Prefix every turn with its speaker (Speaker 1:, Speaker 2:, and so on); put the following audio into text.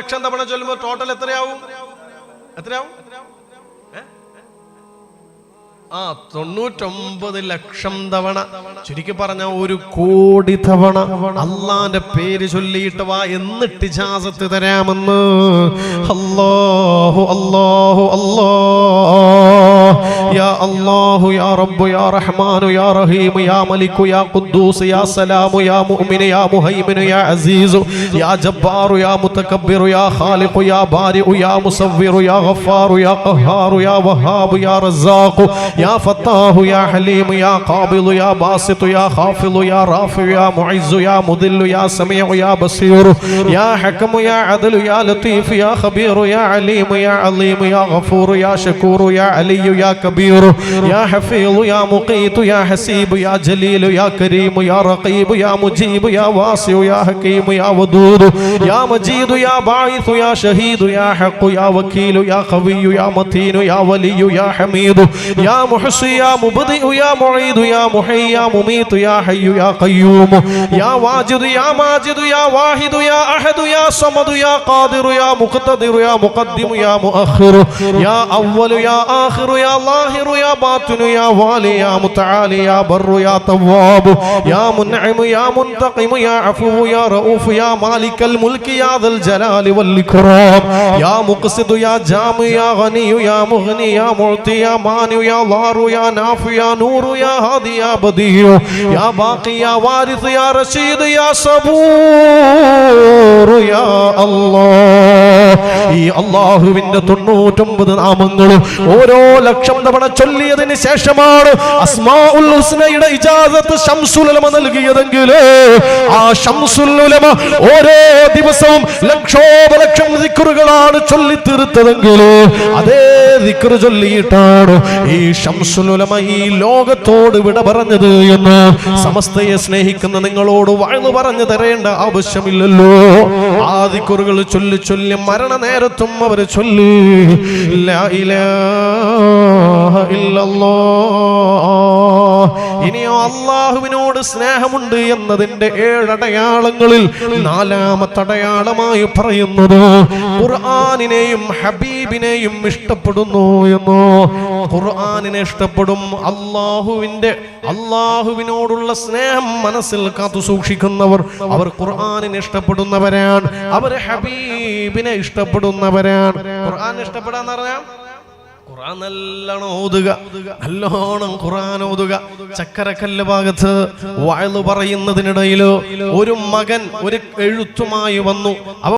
Speaker 1: ലക്ഷം തവണ ചൊല്ലുമ്പോൾ ടോട്ടൽ എത്രയാവും? എത്രയാവും? ആ തൊണ്ണൂറ്റൊമ്പത് ലക്ഷം തവണ. ചുരുക്കി പറഞ്ഞ ഒരു കോടി തവണ അള്ളാന്റെ പേര് ചൊല്ലിയിട്ട് വാ എന്നിട്ട് ജാസത്ത് തരാമെന്ന്. അല്ലാഹു അല്ലാഹു അല്ലാ يا الله يا رب يا رحمن يا رحيم يا ملك يا قدوس يا سلام يا مؤمن يا مهيمن يا عزيز يا جبار يا متكبر يا خالق يا بارئ يا مصور يا غفار يا قهار يا وهاب يا رزاق يا فتاه يا حليم يا قابل يا باسط يا خافض يا رافع يا معز يا مذل يا سميع يا بصير يا حكم يا عدل يا لطيف يا خبير يا عليم يا عليم يا غفور يا شكور يا علي يا كبير. كبير. يا حفيظ يا مقيت يا حسيب يا جليل يا كريم يا رقيب يا مجيب يا واسع يا حكيم يا ودود. يا مجيد يا باعث يا شهيد يا حق يا وكيل يا قوي يا متين يا ولي يا حميد. يا محصي يا مبدئ يا معيد يا محي يا مميت يا حي يا قيوم. يا واجد يا ماجد يا واحد يا أحد يا صمد يا قادر يا مقتدر يا مقدم يا مؤخر. يا أول يا آخر يا الله യാ ബാത്തിനു യാ വാലി യാ മുതആലി യാ ബർറു യാ തവ്വാബു യാ മുൻഇമു യാ മുൻതഖിമു യാ അഫുവു യാ റഊഫ് യാ മാലിക്കൽ മുൽക്കി യാ ദൽ ജലാലി വൽ ഇക്റാം യാ മുഖ്സിദു യാ ജാമി യാ ഗനിയു യാ മുഗ്നി യാ മുഅ്തി യാ മാനിയു യാ ലാറു യാ നാഫി യാ നൂറു യാ ഹാദി യാ ബദിയു യാ ബാഖി യാ വാരിസ് യാ റഷീദ് യാ സബൂർ യാ അല്ലാഹ് ഈ അള്ളാഹുവിന്റെ തൊണ്ണൂറ്റൊമ്പത് നാമങ്ങളും ഓരോ ലക്ഷം തവണ ചൊല്ലിയതിന് ശേഷമാണ് അസ്മാഉൽ ഹുസ്നയുടെ ഇജാസത്ത് ഉലമ നൽകിയതെങ്കിൽ ആ ശംസുലമ ഓരോ ദിവസവും ലക്ഷോപലക്ഷം ദിക്റുകളാണ് ചൊല്ലിത്തീർത്തതെങ്കിൽ അതേ ദിക്റ് ചൊല്ലിയിട്ടാണ് ഈ ശംസുലമ ഈ ലോകത്തോട് വിട പറഞ്ഞത് എന്ന് സമസ്തയെ സ്നേഹിക്കുന്ന നിങ്ങളോട് വാഴ്ന്നു പറഞ്ഞു തരേണ്ട ആവശ്യമില്ലല്ലോ ആ ദിക്റുകൾ ചൊല്ലി ചൊല്ലി മരണ നേരത്തും അവർ ചൊല്ലി ഇലാഹ ഇല്ലല്ലാഹ്. അള്ളാഹുവിനോട് സ്നേഹമുണ്ട് എന്നതിന്റെ ഏഴടയാളങ്ങളിൽ നാലാമത്തെ അടയാളമായി പറയുന്നത് ഖുർആാനിനെയും ഹബീബിനെയും ഇഷ്ടപ്പെടുന്നു എന്നോ ഖുർആാനിനെ ഇഷ്ടപ്പെടും അള്ളാഹുവിന്റെ അള്ളാഹുവിനോടുള്ള സ്നേഹം മനസ്സിൽ കാത്തു സൂക്ഷിക്കുന്നവർ അവർ ഖുർആാനിനെ ഇഷ്ടപ്പെടുന്നവരാണ്. അവർ ഹബീബിനെ ഇഷ്ടപ്പെടുന്നവരാണ്. ഖുർആൻ ഇഷ്ടപ്പെടാന്ന് പറഞ്ഞാൽ ഖുർആൻ നല്ലോണം ഓതുക. നല്ലോണം ഖുർആൻ ഓതുക. ചക്കരക്കല്ല് ഭാഗത്ത് വാഴ്ന്നു പറയുന്നതിനിടയിലോ ഒരു മകൻ ഒരു എഴുത്തുമായി വന്നു. അവ